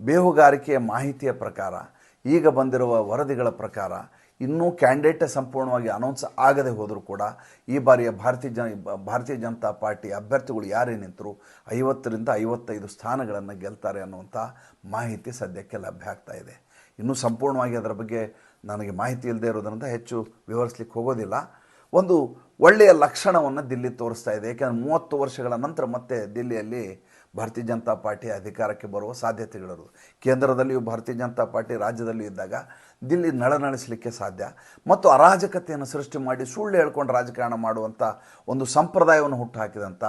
ಬೇಹುಗಾರಿಕೆಯ ಮಾಹಿತಿಯ ಪ್ರಕಾರ, ಈಗ ಬಂದಿರುವ ವರದಿಗಳ ಪ್ರಕಾರ ಇನ್ನೂ ಕ್ಯಾಂಡಿಡೇಟೇ ಸಂಪೂರ್ಣವಾಗಿ ಅನೌನ್ಸ್ ಆಗದೆ ಹೋದರೂ ಕೂಡ ಈ ಬಾರಿಯ ಭಾರತೀಯ ಜನ, ಭಾರತೀಯ ಜನತಾ ಪಾರ್ಟಿ ಅಭ್ಯರ್ಥಿಗಳು ಯಾರೇ ನಿಂತರೂ ಐವತ್ತರಿಂದ ಐವತ್ತೈದು ಸ್ಥಾನಗಳನ್ನು ಗೆಲ್ತಾರೆ ಅನ್ನುವಂಥ ಮಾಹಿತಿ ಸದ್ಯಕ್ಕೆ ಲಭ್ಯ ಆಗ್ತಾ ಇದೆ. ಇನ್ನೂ ಸಂಪೂರ್ಣವಾಗಿ ಅದರ ಬಗ್ಗೆ ನನಗೆ ಮಾಹಿತಿ ಇಲ್ಲದೆ ಇರೋದರಿಂದ ಹೆಚ್ಚು ವಿವರಿಸ್ಲಿಕ್ಕೆ ಹೋಗೋದಿಲ್ಲ. ಒಂದು ಒಳ್ಳೆಯ ಲಕ್ಷಣವನ್ನು ದಿಲ್ಲಿ ತೋರಿಸ್ತಾ ಇದೆ. ಏಕೆಂದರೆ ಮೂವತ್ತು ವರ್ಷಗಳ ನಂತರ ಮತ್ತೆ ದಿಲ್ಲಿಯಲ್ಲಿ ಭಾರತೀಯ ಜನತಾ ಪಾರ್ಟಿ ಅಧಿಕಾರಕ್ಕೆ ಬರುವ ಸಾಧ್ಯತೆಗಳಿರೋದು ಕೇಂದ್ರದಲ್ಲಿಯೂ ಭಾರತೀಯ ಜನತಾ ಪಾರ್ಟಿ ರಾಜ್ಯದಲ್ಲಿಯೂ ಇದ್ದಾಗ ದಿಲ್ಲಿ ನಳನಳಿಸಲಿಕ್ಕೆ ಸಾಧ್ಯ. ಮತ್ತು ಅರಾಜಕತೆಯನ್ನು ಸೃಷ್ಟಿ ಮಾಡಿ ಸುಳ್ಳು ಹೇಳ್ಕೊಂಡು ರಾಜಕಾರಣ ಮಾಡುವಂಥ ಒಂದು ಸಂಪ್ರದಾಯವನ್ನು ಹುಟ್ಟುಹಾಕಿದಂಥ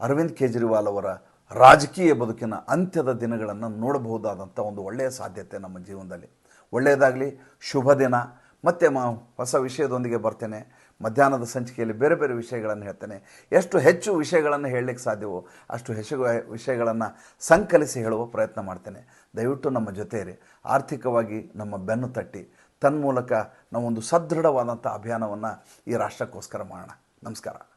ಅರವಿಂದ್ ಕೇಜ್ರಿವಾಲ್ ಅವರ ರಾಜಕೀಯ ಬದುಕಿನ ಅಂತ್ಯದ ದಿನಗಳನ್ನು ನೋಡಬಹುದಾದಂಥ ಒಂದು ಒಳ್ಳೆಯ ಸಾಧ್ಯತೆ ನಮ್ಮ ಜೀವನದಲ್ಲಿ. ಒಳ್ಳೆಯದಾಗಲಿ, ಶುಭ ದಿನ. ಮತ್ತೆ ಮ ಹೊಸ ವಿಷಯದೊಂದಿಗೆ ಬರ್ತೇನೆ. ಮಧ್ಯಾಹ್ನದ ಸಂಚಿಕೆಯಲ್ಲಿ ಬೇರೆ ಬೇರೆ ವಿಷಯಗಳನ್ನು ಹೇಳ್ತೇನೆ. ಎಷ್ಟು ಹೆಚ್ಚು ವಿಷಯಗಳನ್ನು ಹೇಳಲಿಕ್ಕೆ ಸಾಧ್ಯವೋ ಅಷ್ಟು ಹೆಚ್ಚು ವಿಷಯಗಳನ್ನು ಸಂಕಲಿಸಿ ಹೇಳುವ ಪ್ರಯತ್ನ ಮಾಡ್ತೇನೆ. ದಯವಿಟ್ಟು ನಮ್ಮ ಜೊತೆಯಲ್ಲಿ ಆರ್ಥಿಕವಾಗಿ ನಮ್ಮ ಬೆನ್ನು ತಟ್ಟಿ. ತನ್ಮೂಲಕ ನಾವೊಂದು ಸದೃಢವಾದಂಥ ಅಭಿಯಾನವನ್ನು ಈ ರಾಷ್ಟ್ರಕ್ಕೋಸ್ಕರ ಮಾಡೋಣ. ನಮಸ್ಕಾರ.